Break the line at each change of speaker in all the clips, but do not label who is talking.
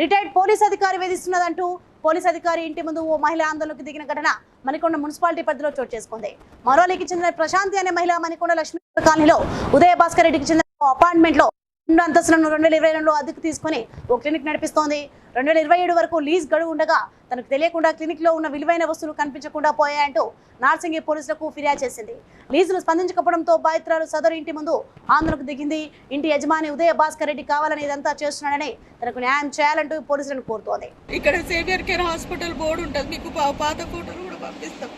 Retired police అధికారి వేధిస్తున్నదంటూ police అధికారి ఇంటి ముందు ఓ మహిళ ఆందోళనకు దిగిన ఘటన మణికొండ మున్సిపాలిటీ పరిధిలో చోటు చేసుకుంది మరోలికి చెందిన ప్రశాంతి అనే మహిళ మణికొండ లక్ష్మీ కాలనీలో ఉదయ భాస్కర్ రెడ్డికి చెందిన అపార్ట్మెంట్ లో రెండు అంతస్తులను రెండు వేల ఇరవై రెండులో అద్దెకు తీసుకుని ఓ క్లినిక్ నడిపిస్తోంది రెండు వేల ఇరవై ఏడు వరకు లీజ్ గడువు ఉండగా తనకు తెలియకుండా క్లినిక్లో ఉన్న విలువైన వస్తువులు కనిపించకుండా పోయాయంటూ నార్సింగి పోలీసులకు ఫిర్యాదు చేసింది లీజులు స్పందించకపోవడంతో బాధితురాలు సదరు ఇంటి ముందు ఆందోళనకు దిగింది ఇంటి యజమాని ఉదయ భాస్కర్ రెడ్డి కావాలని ఇదంతా చేస్తున్నాడని తనకు న్యాయం చేయాలంటూ పోలీసులను కోరుతోంది
ఇక్కడ సేవియర్ కేర్ హాస్పిటల్ బోర్డు ఉంటుంది మీకు పాత ఫోటోలు కూడా పంపిస్తాం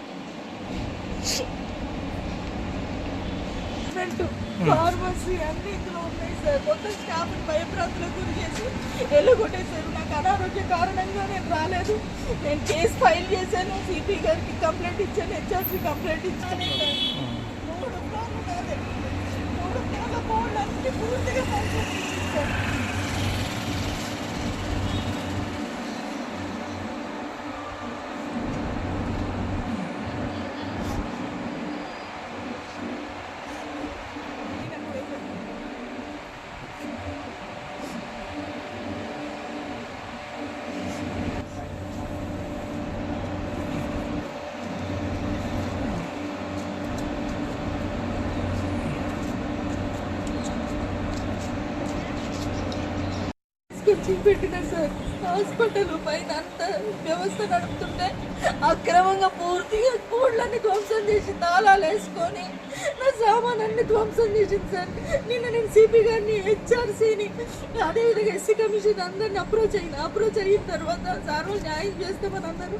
ఫార్మసీ hmm. అన్ని కొత్త స్టాఫ్ భయప్రాంతులకు గురి చేసి వెళ్ళగొట్టేశారు నాకు అనారోగ్య కారణంగా నేను రాలేదు నేను కేసు ఫైల్ చేశాను సిపి గారికి కంప్లైంట్ ఇచ్చాను హెచ్ఆర్సీ కంప్లైంట్ ఇచ్చాను పిచ్చింగ్ పెట్టిన సార్ హాస్పిటల్ పైన అంత వ్యవస్థ నడుపుతుంటే అక్రమంగా పూర్తిగా కోళ్ళని ధ్వంసం చేసి తాళాలు వేసుకొని నా సామానాన్ని ధ్వంసం చేసింది సార్ నిన్న నేను సిపి గారిని హెచ్ఆర్సీని అదేవిధంగా ఎస్సీ కమిషన్ అందరిని అప్రోచ్ అయిన అప్రోచ్ అయిన తర్వాత సార్ న్యాయం చేస్తామని అందరూ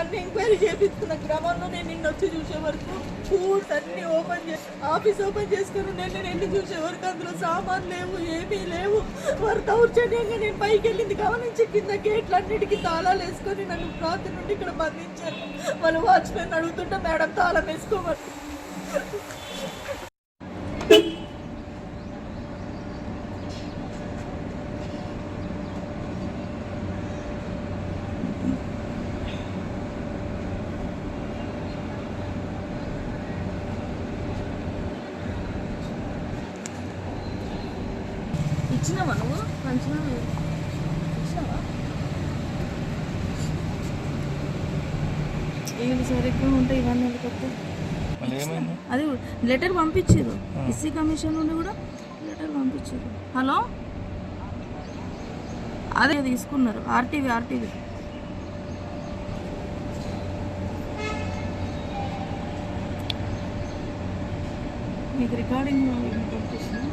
అన్ని ఎంక్వైరీ చేపిస్తున్న క్రమంలో నేను నిన్ను వచ్చి చూసే వరకు పూర్తి అన్ని ఓపెన్ చేసి ఆఫీస్ ఓపెన్ చేసుకుని నేను నిన్ను చూసే వరకు అందులో సామాన్ లేవు ఏమీ లేవు వారు దౌర్జన్యంగా నిజంగా నేను పైకి వెళ్ళింది గమనించి కింద గేట్లన్నిటికీ తాళాలు వేసుకొని నన్ను రాత్రి నుండి ఇక్కడ బంధించారు వాళ్ళు వాచ్మెన్ అడుగుతుంటే మేడం తాళం వేసుకోమని ఇచ్చినావా నువ్వు పంచినావా సరిగ్గా ఉంటాయి అది లెటర్ పంపించారు ఎస్సీ కమిషన్ నుండి కూడా లెటర్ పంపించారు హలో అదే తీసుకున్నారు ఆర్టీవీ ఆర్టీవీ మీకు రికార్డింగ్ పంపిస్తున్నాను